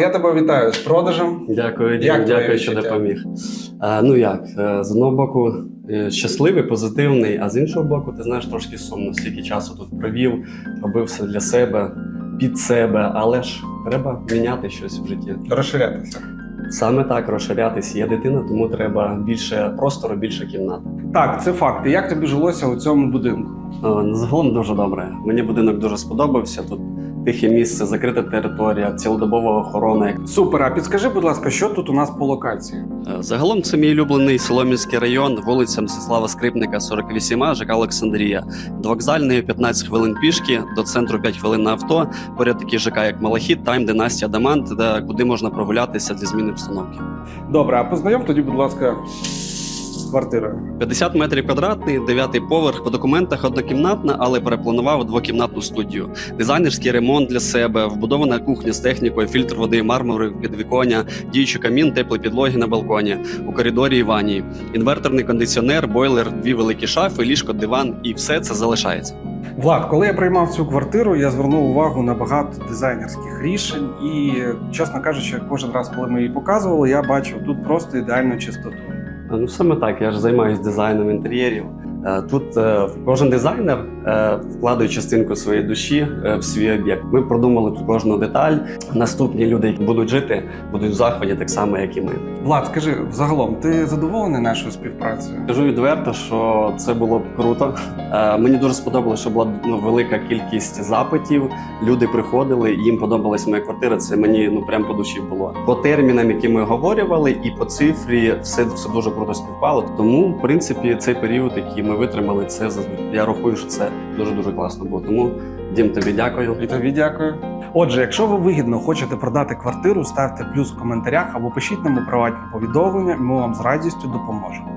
Я тебе вітаю з продажем. Дякую, Як дякую, що допоміг. Е, ну як, е, з одного боку, е, щасливий, позитивний, а з іншого боку, ти знаєш, трошки сумно. Стільки часу тут провів, робив все для себе, під себе, але ж треба міняти щось в житті. Розширятися. Саме так розширятись. Є дитина, тому треба більше простору, більше кімнат. Так, це факт. І Як тобі жилося у цьому будинку? Е, Загалом дуже добре. Мені будинок дуже сподобався. Тут тихе місце, закрита територія, цілодобова охорона. Супер. А підскажи, будь ласка, що тут у нас по локації? Е, Загалом це мій улюблений Соломінський район, вулиця Мстислава Скрипника, 48, ЖК Олександрія. До вокзальної 15 хвилин пішки, до центру 5 хвилин на авто. Поряд такий ЖК, як Малахіт, Тайм, Династія, Дамант, де куди можна прогулятися для зміни обстановки. Добре, а познайом тоді, будь ласка, квартирою. 50 метрів квадратний, дев'ятий поверх. По документах однокімнатна, але перепланував двокімнатну студію. Дизайнерський ремонт для себе, вбудована кухня з технікою, фільтр води, мармури, підвіконня, діючий камін, теплі підлоги на балконі, у коридорі і ванні, інверторний кондиціонер, бойлер, дві великі шафи, ліжко, диван, і все це залишається. Влад, коли я приймав цю квартиру, я звернув увагу на багато дизайнерських рішень, і, чесно кажучи, кожен раз, коли ми її показували, я бачив тут просто ідеальну чистоту. Ну саме так, я ж займаюся дизайном інтер'єрів. Е, Тут е, кожен дизайнер е, частинку своєї душі е, в свій об'єкт. Ми продумали тут кожну деталь. Наступні люди, які будуть жити, будуть в захваті так само, як і ми. Влад, скажи, взагалом, ти задоволений нашою співпрацею? Скажу відверто, що це було б круто. Е, Мені дуже сподобалося, що була ну, велика кількість запитів. Люди приходили, їм подобалась моя квартира. Це мені ну прям по душі було. По термінам, які ми говорювали, і по цифрі все, все дуже круто співпало. Тому, в принципі, цей період, який ми витримали, це я рахую, що це дуже дуже класно було. Тому дім тобі дякую. І тобі дякую. Отже, якщо ви вигідно хочете продати квартиру, ставте плюс в коментарях або пишіть нам у приватні повідомлення, ми вам з радістю допоможемо.